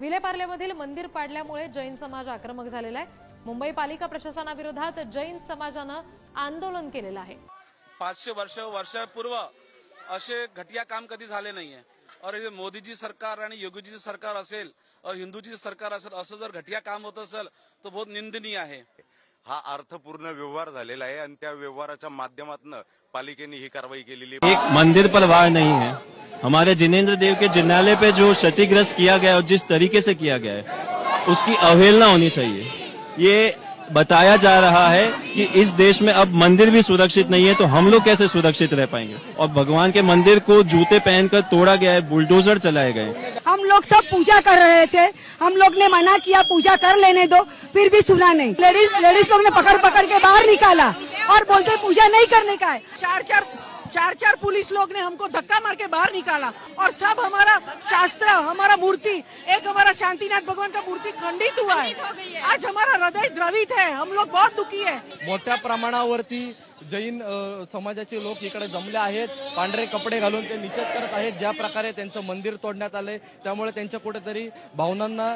विलेपार्ल्यामधील मंदिर पाडल्यामुळे जैन समाज आक्रमक झालेला आहे. मुंबई पालिका प्रशासनाविरोधात जैन समाजानं आंदोलन केलेलं आहे. पाचशे वर्ष वर्षापूर्व असे घटिया काम कधी झाले नाहीये. और हे मोदीजी सरकार आणि योगीजी सरकार असेल और हिंदूजी सरकार असेल असं जर घटिया काम होत असेल तर बहुत निंदनीय आहे. हा अर्थपूर्ण व्यवहार झालेला आहे आणि त्या व्यवहाराच्या माध्यमातून पालिकेने ही कारवाई केलेली आहे. एक मंदिर पर वार नहीं है। हमारे जिनेन्द्र देव के जिनालय पे जो क्षतिग्रस्त किया गया और जिस तरीके से किया गया है, उसकी अवहेलना होनी चाहिए। ये बताया जा रहा है कि इस देश में अब मंदिर भी सुरक्षित नहीं है तो हम लोग कैसे सुरक्षित रह पाएँगे? और भगवान के मंदिर को जूते पहनकर तोड़ा गया है, बुलडोजर चलाए गए हम लोग सब पूजा कर रहे थे। हम लोग ने मना किया, पूजा कर लेने दो, फिर भी सुना नहीं। लेडीज़ लेडीज़ लोग ने पकड़ पकड़ के बाहर निकाला और बोलते पूजा नहीं करने का है। चार चार चार चार पुलिस लोग ने हमको धक्का मार के बाहर निकाला। और सब हमारा शास्त्र हमारा मूर्ति एक हमारा शांतिनाथ भगवान का मूर्ति खंडित हुआ है। आज हमारा हृदय द्रवित है। हम लोग बहुत दुखी है। मोठ्या प्रमाणावरती जैन समाजाचे लोक इकडे जमले आहेत पांढरे कपडे घालून ते निषेध करत आहेत. ज्या प्रकारे त्यांचं मंदिर तोडण्यात आलंय त्यामुळे त्यांच्या कुठेतरी भावनांना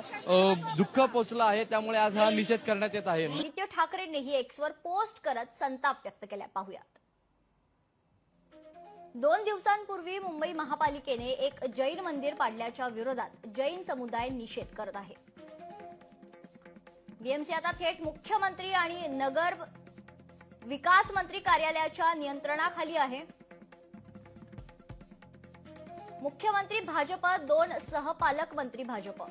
दुःख पोचलं आहे. त्यामुळे आज हा निषेध करण्यात येत आहे. आदित्य ठाकरेंनीही एक्सवर पोस्ट करत संताप व्यक्त केला. पाहुयात. दोन दिवसांपूर्वी मुंबई महापालिकेने एक जैन मंदिर पाडल्याच्या विरोधात जैन समुदाय निषेध करत आहे. बीएमसी आता थेट मुख्यमंत्री आणि नगर विकास मंत्री कार्यालयाच्या नियंत्रणाखाली आहे. मुख्यमंत्री भाजप दोन सहपालकमंत्री भाजप.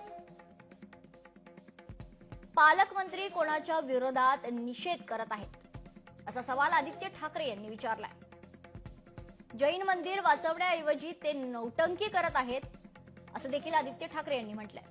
पालकमंत्री कोणाच्या विरोधात निषेध करत आहेत? असा सवाल आदित्य ठाकरे यांनी विचारलाय. जैन मंदिर वाचवण्याऐवजी ते नौटंकी करत आहेत असं देखील आदित्य ठाकरे यांनी म्हटलंय.